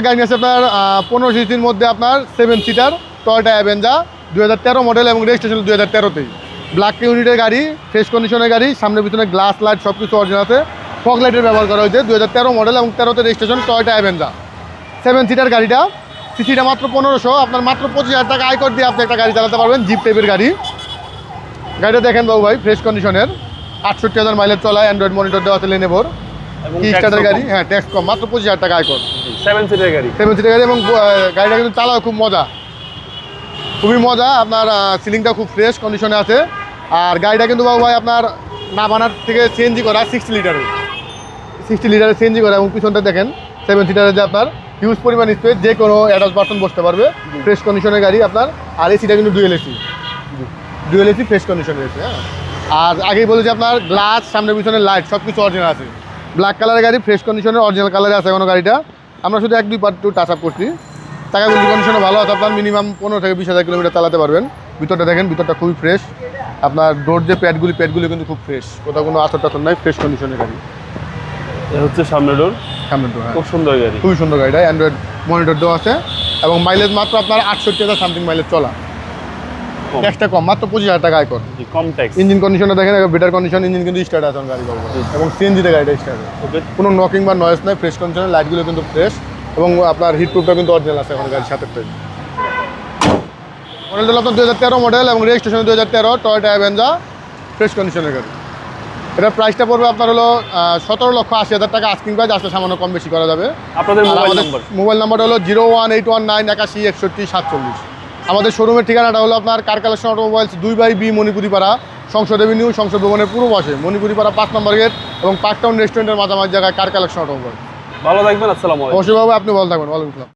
একটা গাড়ি আছে আপনার পনেরো সিসির মধ্যে আপনার সেভেন সিটার টয়টা অ্যাভেঞ্জা দু হাজার তেরো মডেল এবং রেজিস্ট্রেশন দু হাজার তেরোতেই। ব্ল্যাক ইউনিটের গাড়ি ফ্রেশ কন্ডিশনের গাড়ি সামনে পিছনে গ্লাস লাইট সব কিছু অরিজিনাল আছে ফগ লাইটের ব্যবহার করা হয়েছে দু হাজার তেরো মডেল এবং তেরোতে registration Toyota Avanza seven seater গাড়িটা সিসিটা মাত্র পনেরোশো, আপনার মাত্র পঁচিশ হাজার টাকা আয়কর দিয়ে আপনি একটা গাড়ি চালাতে পারবেন জিপ টাইপের গাড়ি। গাড়িটা দেখেন বাবু ভাই ফ্রেশ কন্ডিশনের আটষট্টি হাজার মাইলেজ চলা অ্যান্ড্রয়েড মনিটর দেওয়া আছে লেনেভোর স্টার্টের গাড়ি? হ্যাঁ ট্যাক্স কম মাত্র পঁচিশ হাজার টাকা আয়কর সেভেন সিটের গাড়ি। সেভেন সিটের গাড়ি এবং গাড়িটা কিন্তু চালাও খুব মজা। খুবই মজা আপনার সিলিংটা খুব ফ্রেশ কন্ডিশনে আছে। আর গাড়িটা কিন্তু বাবু ভাই আপনার নাবানার থেকে সিএনজি করা সিক্সটি লিটারের সিক্সটি লিটারের সিএনজি করা এবং পিছনটা দেখেন সেভেন সিটারের যে আপনার হিউজ পরিমাণ স্পেস যে কোনো অ্যাডাল্ট পার্সন বসতে পারবে। ফ্রেশ কন্ডিশনের গাড়ি আপনার আর এসিটা কিন্তু dual AC dual AC fresh কন্ডিশনের এসি হ্যাঁ। আর আগেই বলেছি আপনার গ্লাস সামনে পিছনে লাইট সব কিছু অরিজিনাল আছে। ব্ল্যাক কালারের গাড়ি ফ্রেশ কন্ডিশনের অরিজিনাল কালারে আছে কোনো গাড়িটা। আমরা শুধু এক দুই পার্ট একটু টাচ আপ করছি। টাকা গুলি কন্ডিশনে ভালো আছে আপনার মিনিমাম পনেরো থেকে বিশ হাজার কিলোমিটার চালাতে পারবেন। ভিতরটা দেখেন ভিতরটা খুবই ফ্রেশ আপনার ডোর যে প্যাডগুলি প্যাডগুলি কিন্তু খুব ফ্রেশ কোথাও কোনো আথর টাথর নাই ফ্রেশ কন্ডিশনের গাড়ি। হচ্ছে সামনে ডোর সামনে ডোর হ্যাঁ। খুব সুন্দর গাড়ি। খুবই সুন্দর গাড়িটা অ্যান্ড্রয়েড মনিটর দেওয়া আছে। এবং মাইলেজ মাত্র আপনার আটষট্টি হাজার সামথিং মাইলেজ চলা। ট্যাক্সটা কম মাত্র পঁচিশ হাজার টাকা আয়কর। কম ট্যাক্স ইঞ্জিন কন্ডিশনটা দেখেন বেটার কন্ডিশন ইঞ্জিন কিন্তু স্টার্ট আছে গাড়ি এবং সিএনজিতে গাড়িটা স্টার্ট কোনো নকিং বা নয়েস নাই ফ্রেশ কন্ডিশনের লাইটগুলো কিন্তু ফ্রেশ এবং আপনার হিট প্রুফটা কিন্তু অরিজিনাল আছে এখন গাড়ির সাথে মডেলটা হলো আপনার দু হাজার তেরো মডেল এবং রেজিস্ট্রেশন দু হাজার তেরো টয়টা অ্যাভেঞ্জা ফ্রেশ কন্ডিশনের গাড়ি। এটার প্রাইসটা পড়বে আপনার হলো সতেরো লক্ষ আশি হাজার টাকা আস্কিং প্রাইস আসলে সামান্য কম বেশি করা যাবে। আপনাদের মোবাইল নাম্বার হলো zero one eight one nine একাশি একষট্টি সাতচল্লিশ। আমাদের শোরুমের ঠিকানাটা হলো আপনার কার কালেকশন অটোমোবাইলস দুই by B Manipuripara Sangsad avenue Sangsad ভবনের পূর্ব পাশে মণিপুরিপাড়া পাঁচ নম্বর গেট এবং পার্কটাউন রেস্টুরেন্টের মাঝামাঝি জায়গায় কার কালেকশন অটোমোবাইল ভালো থাকবেন আসসালামু আলাইকুম। অবশ্যই বাবু আপনি ভালো থাকবেন। ওয়ালাইকুম আসসালাম।